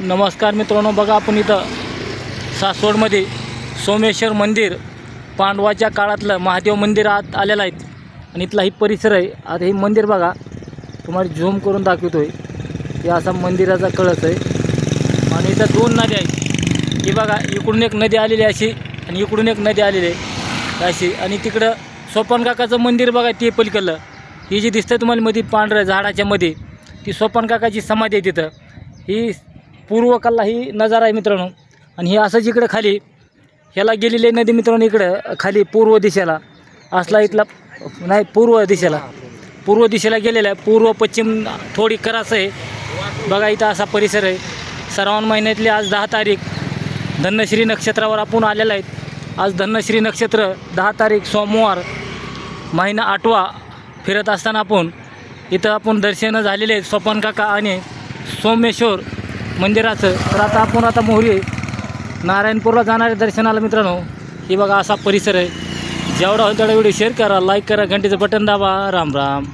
नमस्कार मित्रांनो बघा आपण इथं सासवडमध्ये सोमेश्वर मंदिर पांडवाच्या काळातलं महादेव मंदिर आत आलेलं आहे आणि इथला ही परिसर आहे. आता हे मंदिर बघा तुम्हाला झूम करून दाखवतो आहे हे असा मंदिराचा कळस आहे. आणि इथं दोन नद्या आहेत. ही बघा इकडून एक नदी आलेली अशी आणि इकडून एक नदी आलेली आहे अशी. आणि तिकडं सोपान काकाचं मंदिर बघा ते पलीकडलं. ही जी दिसतं तुम्हाला मध्ये पांढऱ्या झाडाच्या मध्ये ती सोपान काकाची समाधी आहे तिथं. ही पूर्वकाला ही नजारा आहे मित्रांनो. आणि हे असंच इकडं खाली ह्याला गेलेली आहे नदी मित्रांनो इकडं खाली पूर्व दिशेला. असला इथला नाही पूर्व दिशेला. पूर्व दिशेला गेलेला आहे पूर्व पश्चिम थोडी करास आहे. बघा इथं असा परिसर आहे. श्रावण महिन्यातली आज दहा तारीख. धनश्री नक्षत्रावर आपण आलेला आहेत आज धनश्री नक्षत्र दहा तारीख सोमवार महिना आठवा फिरत असताना आपण इथं आपण दर्शनं झालेले आहेत. स्वपन काका आणि सोमेश्वर. मंदिराचं. तर आता आपण आता मोहरी नारायणपूरला जाणाऱ्या दर्शनाला मित्रांनो ही बघा असा परिसर आहे. जेवढा होईल तेवढा व्हिडिओ शेअर करा लाईक करा घंटेचं बटन दाबा. राम राम.